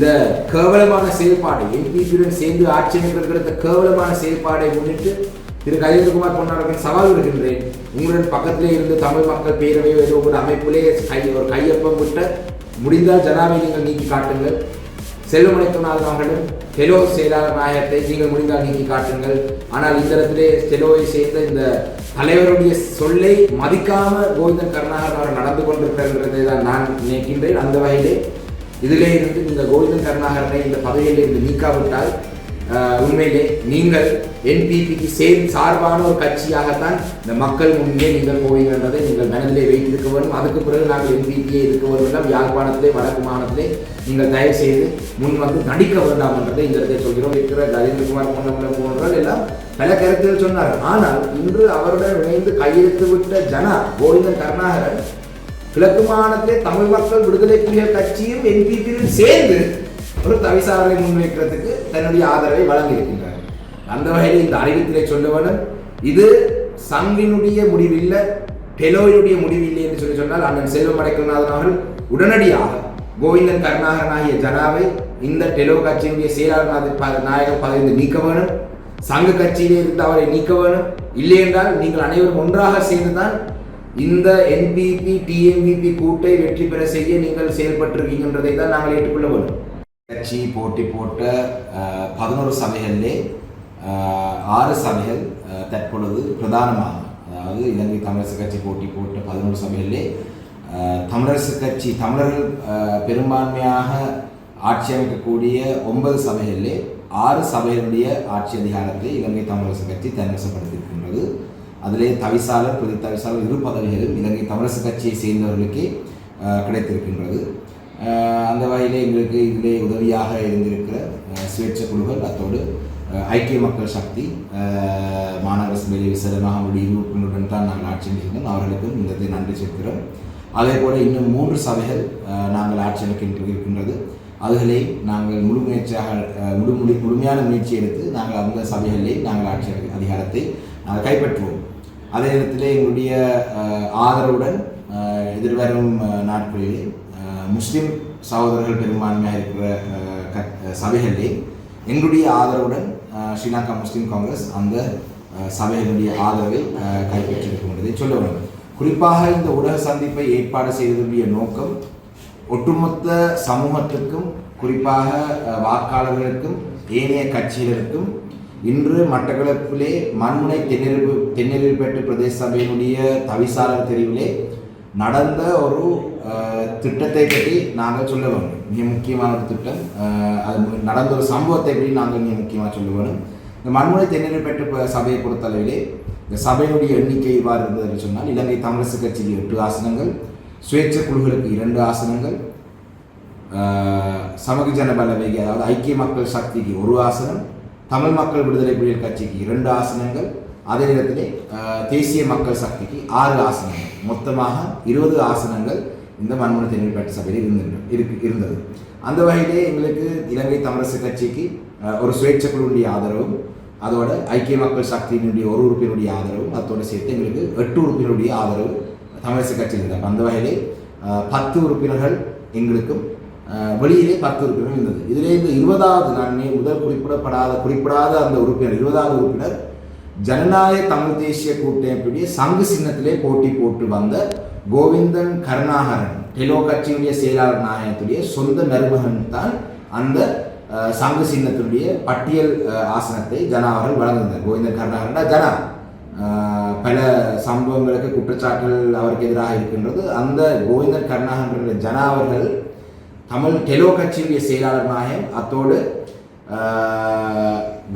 இந்த கேவலமான செயல்பாடு என்பிபியுடன் சேர்ந்து ஆட்சி இந்த கேவலமான செயல்பாடை முன்னிட்டு திரு கஜேந்திரகுமார் பொன்னாருக்கு சவால் விடுகின்றேன் உங்களுடன் பக்கத்திலே இருந்து தமிழ் மக்கள் பேரவை ஏதோ ஒரு அமைப்பிலே கை ஒரு கையொப்பம் விட்ட முடிந்தால் ஜனாவை நீங்கள் நீக்கி காட்டுங்கள். செல்வமணிக்கநாதன் அவர்களும் ஹெலோ செயலாளர் நாயகத்தை நீங்கள் முடிந்தால் நீக்கி காட்டுங்கள். ஆனால் இந்த இடத்திலே டெலோவை சேர்ந்த இந்த தலைவருடைய சொல்லை மதிக்காம கோவிந்தன் கருணாகரன் அவர் நடந்து கொண்டிருக்கிறதை தான் நான் நினைக்கின்றேன். அந்த வகையிலே இதிலே இருந்து இந்த கோவிந்தன் கருணாகரனை இந்த பதவியிலிருந்து நீக்காவிட்டால் உண்மையிலே நீங்கள் என்பிபிக்கு சேர் சார்பான ஒரு கட்சியாகத்தான் இந்த மக்கள் முன்னே நீங்கள் போவீங்க என்பதை நீங்கள் மனதிலே வைத்திருக்க வேண்டும். அதுக்கு பிறகு நாங்கள் என்பிபியை இருக்க வேண்டும் யாழ்ப்பாணத்திலே வடக்கு மாநிலத்திலே நீங்கள் தயவு செய்து முன் வந்து நடிக்க வேண்டாம் என்றதை இந்த இடத்தை சொல்கிறோம். இருக்கிற கஜேந்திரகுமார் பொன்னமலம் போன்றவர்கள் எல்லாம் பல கருத்துகள் சொன்னார் ஆனால் இன்று அவருடன் இணைந்து கையெழுத்து விட்ட ஜனா கோவிந்தன் கருணாகரன் கிழக்கு மாநிலத்திலே தமிழ் மக்கள் விடுதலை புலிகள் கட்சியும் என்பிபியும் சேர்ந்து ஒரு தவிசாரலை முன்வைக்கிறதுக்கு தன்னுடைய ஆதரவை வழங்கியிருக்கின்றார் அந்த வகையில் இந்த அறிவித்திலே சொல்ல வேண்டும். இது சங்கினுடைய முடிவில்லை டெலோயினுடைய முடிவில்லை என்று சொல்லி சொன்னால் அண்ணன் செல்வம் அடைக்கல்நாதன் அவர்கள் உடனடியாக கோவிந்தன் கருணாகரன் ஆகிய ஜனாவை இந்த டெலோ கட்சியினுடைய செயலாளர் ப- நாயகர் பதவியில் நீக்க வேணும் சங்க கட்சியிலே இருந்து அவரை நீக்க வேணும் இல்லை என்றால் நீங்கள் அனைவரும் ஒன்றாக சேர்ந்துதான் இந்த என்பிபி டிஎம்பிபி கூட்டை வெற்றி பெற செய்ய நீங்கள் செயல்பட்டிருக்கீங்கன்றதை தான் நாங்கள் ஏற்றுக்கொள்ள வேண்டும். கட்சி போட்டி போட்ட பதினோரு சபைகளிலே ஆறு சபைகள் தற்பொழுது பிரதானமாக அதாவது இலங்கை தமிழரசு கட்சி போட்டி போட்ட பதினோரு சபைகளிலே தமிழரசு கட்சி தமிழர்கள் பெரும்பான்மையாக ஆட்சி அமைக்கக்கூடிய ஒன்பது சபைகளிலே ஆறு சபைகளுடைய ஆட்சி அதிகாரத்தை இலங்கை தமிழரசு கட்சி தன்வசப்படுத்தியிருக்கின்றது. அதிலே தவிசாளர் பிரதி தவிசாளர் இரு பதவிகளும் இலங்கை தமிழரசு கட்சியை சேர்ந்தவர்களுக்கே கிடைத்திருக்கின்றது. அந்த வகையிலே எங்களுக்கு இதிலே உதவியாக இருந்திருக்கிற சுயேட்சை குழுக்கள் அத்தோடு ஐக்கிய மக்கள் சக்தி அஹ், மாநகர சபையிலே விசேடமாக அவருடைய இரு உறுப்பினருடன் தான் நாங்கள் ஆட்சி அமைக்கின்றோம் அவர்களுக்கும் இந்த நன்றி செலுத்துகிறோம். அதே போல இன்னும் மூன்று சபைகள் நாங்கள் ஆட்சி அமைக்கின்ற இருக்கின்றது. அதுகளை நாங்கள் முழு முயற்சியாக முழு முழு முழுமையான முயற்சி எடுத்து நாங்கள் அந்த சபைகளிலே நாங்கள் ஆட்சி அதிகாரத்தை நாங்கள் கைப்பற்றுவோம். அதே நேரத்தில் எங்களுடைய ஆதரவுடன் எதிர்வரும் நாட்களிலே முஸ்லிம் சகோதரர்கள் பெரும்பான்மையாக இருக்கிற க சபைகளிலே எங்களுடைய ஆதரவுடன் ஸ்ரீலங்கா முஸ்லீம் காங்கிரஸ் அந்த சபைகளுடைய ஆதரவை அஹ், சொல்ல வேண்டும். குறிப்பாக இந்த ஊடக சந்திப்பை ஏற்பாடு செய்ததுடைய நோக்கம் ஒட்டுமொத்த சமூகத்துக்கும் குறிப்பாக வாக்காளர்களுக்கும் ஏனைய கட்சியினருக்கும் இன்று மட்டக்களப்பிலே மண்முனை தென்னெருப்பு தென்னெருப்பேட்டு பிரதேச சபையினுடைய தவிசாளர் தெரிவிலே நடந்த ஒரு திட்டத்தை பற்றி நாங்கள் சொல்ல வேணும் மிக முக்கியமான ஒரு திட்டம். அது நடந்த ஒரு சம்பவத்தை பற்றி நாங்கள் மிக முக்கியமாக சொல்ல வேணும் இந்த மண்முனை தென்னெருப்பேட்டு சபையை பொறுத்தளவிலே இந்த சபையினுடைய எண்ணிக்கை இவ்வாறு இருந்தது என்று சொன்னால் இலங்கை தமிழரசு கட்சிக்கு எட்டு ஆசனங்கள் சுயேட்சை குழுக்களுக்கு இரண்டு ஆசனங்கள் சமூக ஜன அதாவது ஐக்கிய மக்கள் சக்திக்கு ஒரு ஆசனம் தமிழ் மக்கள் விடுதலை புலிகள் கட்சிக்கு இரண்டு ஆசனங்கள் அதே நேரத்திலே தேசிய மக்கள் சக்திக்கு ஆறு ஆசனங்கள். மொத்தமாக இருபது ஆசனங்கள் இந்த மண்முனை தென்னிப்பேட்டை சபையில் இருந்தது இருக்கு இருந்தது. அந்த வகையிலே எங்களுக்கு இலங்கை தமிழரசு கட்சிக்கு ஒரு சுயேட்சை குழுவுடைய ஆதரவும் அதோட ஐக்கிய மக்கள் சக்தியினுடைய ஒரு உறுப்பினருடைய ஆதரவும் அதோட சேர்த்து எங்களுக்கு எட்டு உறுப்பினருடைய ஆதரவு தமிழரசு கட்சியில் இருந்தாங்க அந்த வகையிலே பத்து உறுப்பினர்கள் எங்களுக்கும் வெளியிலே பத்து உறுப்பினர் இருந்தது. இதிலே இந்த இருபதாவது நான் முதல் குறிப்பிடப்படாத குறிப்பிடாத அந்த உறுப்பினர் இருபதாவது உறுப்பினர் ஜனநாயக தமிழ் தேசிய கூட்டமைப்புடைய சங்கு சின்னத்திலே போட்டி போட்டு வந்த கோவிந்தன் கருணாகரன் டெலோ கட்சியினுடைய செயலாளர் நாயகத்துடைய சொந்த மருமகன் தான் அந்த சங்கு சின்னத்தினுடைய பட்டியல் ஆசனத்தை ஜனாவர்கள் வழங்குகிறார் கோவிந்தன் கருணாகரன்டா ஜனா. பல சம்பவங்களுக்கு குற்றச்சாட்டுகள் அவருக்கு எதிராக இருக்கின்றது. அந்த கோவிந்தன் கருணாகரன் ஜனா அவர்கள் தமிழ் டெலோ கட்சியினுடைய செயலாளர் நாயகம் அத்தோடு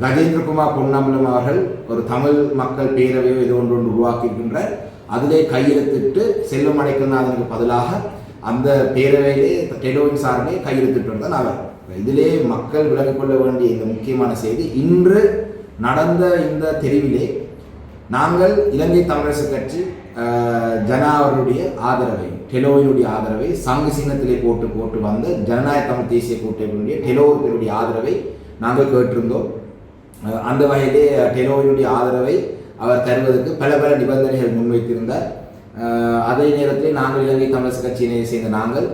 கஜேந்திரகுமார் பொன்னம்பலம் அவர்கள் ஒரு தமிழ் மக்கள் பேரவையோ ஏதோ ஒன்று ஒன்று உருவாக்கியிருக்கின்றார். அதிலே கையெழுத்திட்டு செல்வம் அடைக்கநாதனுக்கு பதிலாக அந்த பேரவையிலே டெலோவின் சார்பிலே கையெழுத்திட்டு வந்தால் அவர். இதிலே மக்கள் விளங்கிக் கொள்ள வேண்டிய இந்த முக்கியமான செய்தி இன்று நடந்த இந்த தெரிவிலே நாங்கள் இலங்கை தமிழரசு கட்சி ஜனா அவருடைய ஆதரவை டெலோவினுடைய ஆதரவை சங்கு சின்னத்திலே போட்டு போட்டு வந்த ஜனநாயக தமிழ் தேசிய கூட்டமைப்பினுடைய டெலோவினுடைய ஆதரவை நாங்கள் கேட்டிருந்தோம். அந்த வகையிலே டெலோவினுடைய ஆதரவை அவர் தருவதற்கு பல பல நிபந்தனைகள் முன்வைத்திருந்தார். அதே நேரத்தில் நாங்கள் இலங்கை தமிழரசு கட்சியினை சேர்ந்த நாங்கள்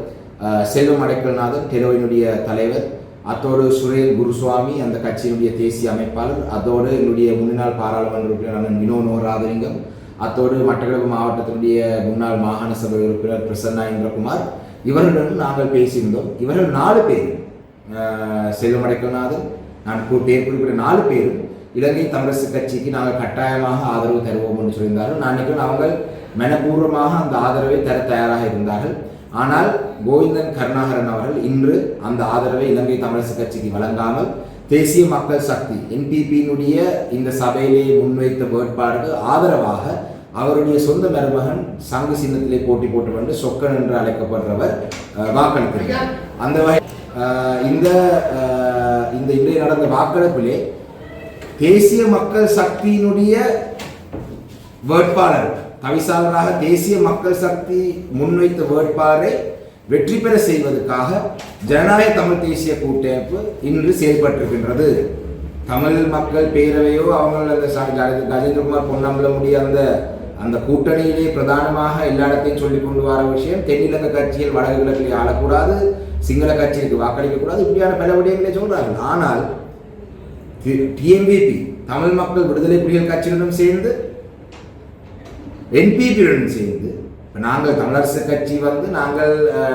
செல்வம் அடைக்கல்நாதன் டெலோவினுடைய தலைவர் அத்தோடு சுரேல் குருசுவாமி அந்த கட்சியினுடைய தேசிய அமைப்பாளர் அதோடு எங்களுடைய முன்னாள் பாராளுமன்ற உறுப்பினர் வினோனோ ராதலிங்கம் அத்தோடு மட்டக்களப்பு மாவட்டத்தினுடைய முன்னாள் மாகாண சபை உறுப்பினர் பிரசன்னா இந்திரகுமார். இவர்களுடன் நாங்கள் பேசியிருந்தோம். இவர்கள் நாலு பேர் செல்வமடைக்கநாதன் நான் பேர் குறிப்பிட்ட நாலு பேரும் இலங்கை தமிழரசு கட்சிக்கு நாங்கள் கட்டாயமாக ஆதரவு தருவோம் என்று சொல்லியிருந்தார்கள். நான் நினைக்கிறேன் அவங்க மனப்பூர்வமாக அந்த ஆதரவை தர தயாராக இருந்தார்கள். ஆனால் கோவிந்தன் கருணாகரன் அவர்கள் இன்று அந்த ஆதரவை இலங்கை தமிழரசு கட்சிக்கு வழங்காமல் தேசிய மக்கள் சக்தி என்பிபியினுடைய இந்த சபையிலே முன்வைத்த வேட்பாடுக்கு ஆதரவாக அவருடைய சொந்த மருமகன் சங்கு சின்னத்திலே போட்டி போட்டு வந்து சொக்கன் என்று அழைக்கப்படுறவர் வாக்களித்திருக்கிறார். அந்த வகை இந்த இந்த இன்றைய நடந்த வாக்கெடுப்பிலே தேசிய மக்கள் சக்தியினுடைய வேட்பாளர் தவிசாளராக தேசிய மக்கள் சக்தி முன்வைத்த வேட்பாளரை வெற்றி பெற செய்வதற்காக ஜனநாயக தமிழ் தேசிய கூட்டமைப்பு இன்று செயல்பட்டிருக்கின்றது. தமிழ் மக்கள் பேரவையோ அவங்கள அந்த ச- கஜ- கஜேந்திரகுமார் அந்த அந்த கூட்டணியிலே பிரதானமாக எல்லா இடத்தையும் சொல்லி கொண்டு வர விஷயம் தென்னிலங்க கட்சியில் வடகிழக்கில் ஆளக்கூடாது சிங்கள கட்சிக்கு வாக்களிக்கக்கூடாது இப்படியான பல விடயங்களை சொல்றார்கள். ஆனால் டிஎம்பிபி தமிழ் மக்கள் விடுதலை புலிகள் கட்சியுடன் சேர்ந்து என்பிபியுடன் சேர்ந்து நாங்கள் தமிழரசு கட்சி வந்து நாங்கள்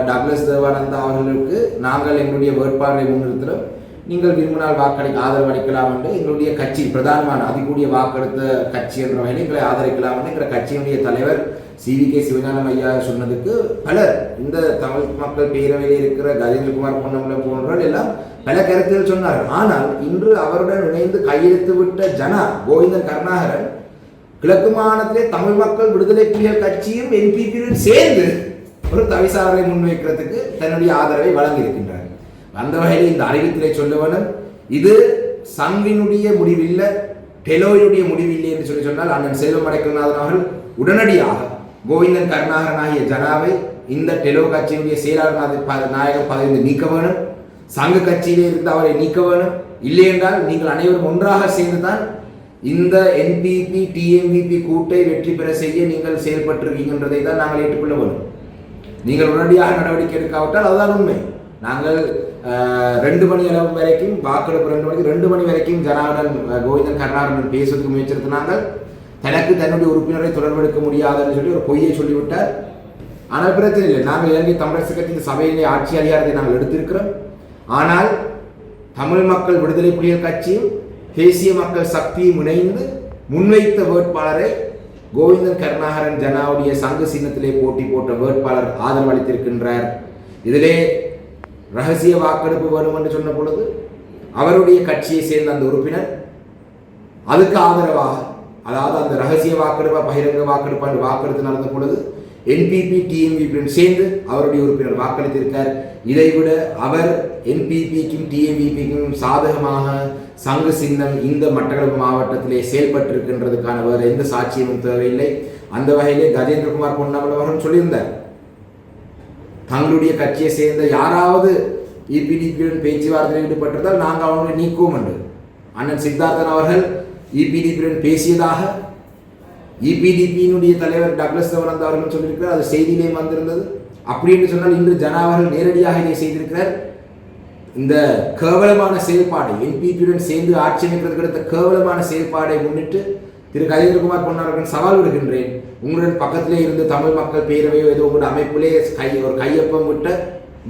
டக்ளஸ் தேவானந்தா அவர்களுக்கு நாங்கள் எங்களுடைய வேட்பாளரை முன்னிறுத்துகிறோம் நீங்கள் விரும்பினால் வாக்களி ஆதரவு அளிக்கலாம் என்று எங்களுடைய கட்சி பிரதானமான அதிகூடிய வாக்கெடுத்த கட்சி என்ற வகையில் எங்களை ஆதரிக்கலாம் என்று எங்கள் கட்சியினுடைய தலைவர் சி. வி. கே. சிவஞானம் ஐயா சொன்னதுக்கு பலர் இந்த தமிழ் மக்கள் பேரவையில் இருக்கிற கஜேந்திரகுமார் பொன்னம்பலம் போன்றவர்கள் எல்லாம் பல கருத்துகள் சொன்னார்கள். ஆனால் இன்று அவருடன் இணைந்து கையெழுத்து விட்ட ஜனா கோவிந்தன் கருணாகரன் கிழக்கு மாகாணத்திலே தமிழ் மக்கள் விடுதலை புலிகள் கட்சியும் என்பிபியும் சேர்ந்து ஒரு தவிசாரரை முன்வைக்கிறதுக்கு தன்னுடைய ஆதரவை வழங்கியிருக்கின்றார் அந்த வகையில் இந்த அறிவித்திலே சொல்லுவனும் இது சங்கினுடைய முடிவில்லை டெலோயினுடைய முடிவில்லை என்று சொல்லி சொன்னால் அண்ணன் செல்வம் அடைக்கநாதன் அவர்கள் உடனடியாக கோவிந்தன் கருணாகரன் ஆகிய ஜனாவை இந்த டெலோ கட்சியினுடைய செயலாளர் நாத- நாயகர் பதவியில் நீக்க வேணும். சங்க கட்சியிலே இருந்து அவரை நீக்க வேணும். இல்லை என்றால் நீங்கள் அனைவரும் ஒன்றாக சேர்ந்துதான் இந்த என்பிபி டிஎம்பிபி கூட்டை வெற்றி பெற செய்ய நீங்கள் செயல்பட்டிருக்கீங்கன்றதை தான் நாங்கள் ஏற்றுக்கொள்ள வேண்டும். நீங்கள் உடனடியாக நடவடிக்கை எடுக்காவிட்டால் அதுதான் உண்மை. நாங்கள் ரெண்டு மணி அளவு வரைக்கும் வாக்கெடுப்பு ரெண்டு மணிக்கு ரெண்டு மணி வரைக்கும் ஜனார்தன் கோவிந்தன் கருணாகரன் பேசுவதற்கு முயற்சித்தினாங்க நாங்கள் தனக்கு தன்னுடைய உறுப்பினரை தொடர்பெடுக்க முடியாதுன்னு சொல்லி ஒரு பொய்யை சொல்லிவிட்டார். ஆனால் பிரச்சனை இல்லை. நாங்கள் இலங்கை தமிழரசு கட்சியின் சபையிலே ஆட்சி அதிகாரத்தை நாங்கள் எடுத்திருக்கிறோம். ஆனால் தமிழ் மக்கள் விடுதலை புலிகள் கட்சியும் தேசிய மக்கள் சக்தி முனைந்து முன்வைத்த வேட்பாளரை கோவிந்தன் கருணாகரன் ஜனாவுடைய சங்கு சின்னத்திலே போட்டி போட்ட வேட்பாளர் ஆதரவளித்திருக்கின்றார். இதிலே ரகசிய வாக்கெடுப்பு வேணும் என்று சொன்ன பொழுது அவருடைய கட்சியை சேர்ந்த அந்த உறுப்பினர் அதுக்கு ஆதரவாக அதாவது அந்த ரகசிய வாக்கெடுப்பா பகிரங்க வாக்கெடுப்பா என்று வாக்கெடுத்து நடந்த பொழுது என்பிபி டிஎம்பிபியுடன் சேர்ந்து அவருடைய உறுப்பினர் வாக்களித்திருக்கார். இதைவிட அவர் என்பிபிக்கும் டிஎம்பிபிக்கும் சாதகமாக சங்கு சின்னம் இந்த மட்டக்களப்பு மாவட்டத்திலே செயல்பட்டிருக்கின்றதுக்கான வேறு எந்த சாட்சியமும் தேவையில்லை. அந்த வகையிலே கஜேந்திரகுமார் பொன்னம்பலம் அவர்கள் சொல்லியிருந்தார். தங்களுடைய கட்சியை சேர்ந்த யாராவது இபிடிபியுடன் பேச்சுவார்த்தையில் ஈடுபட்டிருந்தால் நாங்கள் அவங்களை நீக்குவோம் என்று. அண்ணன் சித்தார்த்தன் அவர்கள் இபிடிபியுடன் பேசியதாக இபிடிபியினுடைய தலைவர் டக்ளஸ் தவரந்த் அவர்கள் சொல்லியிருக்கிறார். அது செய்தியிலே வந்திருந்தது. அப்படி என்று சொன்னால் இன்று ஜனாவர்கள் நேரடியாக இதை செய்திருக்கிறார். இந்த கேவலமான செயல்பாடு என்பிபியுடன் சேர்ந்து ஆட்சி அமைக்கிறதுக்கு எடுத்த கேவலமான செயல்பாடை முன்னிட்டு திரு கஜேந்திரகுமார் பொன்னார்கள் சவால் விடுகின்றேன். உங்களுடன் பக்கத்திலே இருந்து தமிழ் மக்கள் பேரவையோ ஏதோ உங்களுடைய அமைப்பிலே கை ஒரு கையொப்பம் விட்ட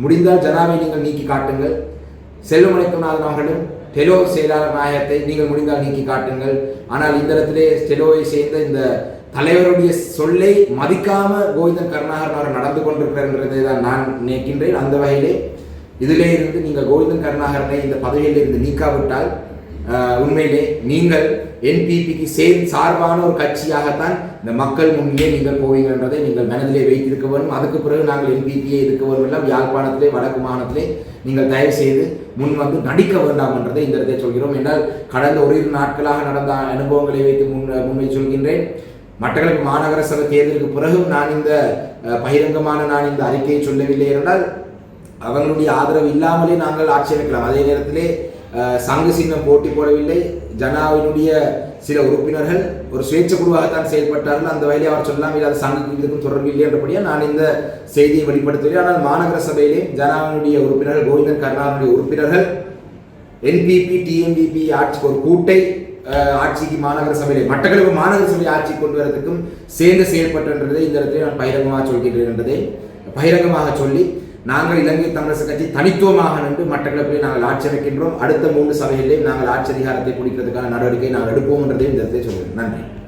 முடிந்தால் ஜனாவை நீங்கள் நீக்கி காட்டுங்கள். செல்வமணிக்கநாதன் அவர்களும் டெலோ செயலாளர் நாயகத்தை நீங்கள் முடிந்தால் நீக்கி காட்டுங்கள். ஆனால் இந்த இடத்திலே டெலோவை சேர்ந்த இந்த தலைவருடைய சொல்லை மதிக்காம கோவிந்தன் கருணாகரன் அவர் நடந்து கொண்டிருக்கிறார் தான் நான் நினைக்கின்றேன். அந்த வகையிலே இதிலே இருந்து நீங்கள் கோவிந்தன் கருணாகரனை இந்த பதவியிலிருந்து நீக்காவிட்டால் உண்மையிலே நீங்கள் என்பிபிக்கு சேர்ந்து சார்பான ஒரு கட்சியாகத்தான் இந்த மக்கள் முன்னே நீங்கள் போவீங்கன்றதை நீங்கள் மனதிலே வைத்திருக்க வேண்டும். அதுக்கு பிறகு நாங்கள் என்பிபியை இருக்க வேண்டும் எல்லாம் யாழ்ப்பாணத்திலே வடக்கு மாகாணத்திலே நீங்கள் தயவு செய்து முன் வந்து நடிக்க வேண்டாம் என்றதை இந்த இடத்தை சொல்கிறோம். என்றால் கடந்த ஓரிரு நாட்களாக நடந்த அனுபவங்களை வைத்து முன் முன்வை சொல்கின்றேன். மட்டக்களப்பு மாநகர சபை தேர்தலுக்கு பிறகும் நான் இந்த பகிரங்கமான நான் இந்த அறிக்கையை சொல்லவில்லை என்றால் அவர்களுடைய ஆதரவு இல்லாமலே நாங்கள் ஆட்சேபிக்கலாம் அதே நேரத்திலே அஹ், சங்கு சின்னம் போட்டி போடவில்லை. ஜனாவினுடைய சில உறுப்பினர்கள் ஒரு சுயேட்சை குழுவாகத்தான் செயல்பட்டார்கள். அந்த வகையில் அவர் சொல்லலாம் இல்லை அது சங்கத்துக்கும் இதுக்கும் தொடர்பு இல்லை என்றபடியாக நான் இந்த செய்தியை வெளிப்படுத்துகிறேன். ஆனால் மாநகர சபையிலே ஜனாவினுடைய உறுப்பினர்கள் கோவிந்தன் கருணாவுடைய உறுப்பினர்கள் என்பிபி டிஎம்பிபி ஆட்சி ஒரு கூட்டை ஆட்சிக்கு மாநகர சபையிலே மட்டக்களப்பு மாநகர சபை ஆட்சி கொண்டு வரதுக்கும் சேர்ந்து செயல்பட்டன்றதை இந்த இடத்துல நான் பகிரங்கமாக சொல்கிறேன் என்றதை பகிரங்கமாக சொல்லி நாங்கள் இலங்கை தமிழரசு கட்சி தனித்துவமாக நின்று மட்டக்களப்பிலே நாங்கள் ஆட்சி அமைக்கின்றோம். அடுத்த மூன்று சபையிலே நாங்கள் ஆட்சி அதிகாரத்தை பிடிக்கிறதுக்கான நடவடிக்கை நாங்கள் எடுப்போம் என்றதையும் இந்த இடத்தை சொல்கிறேன் நன்றி.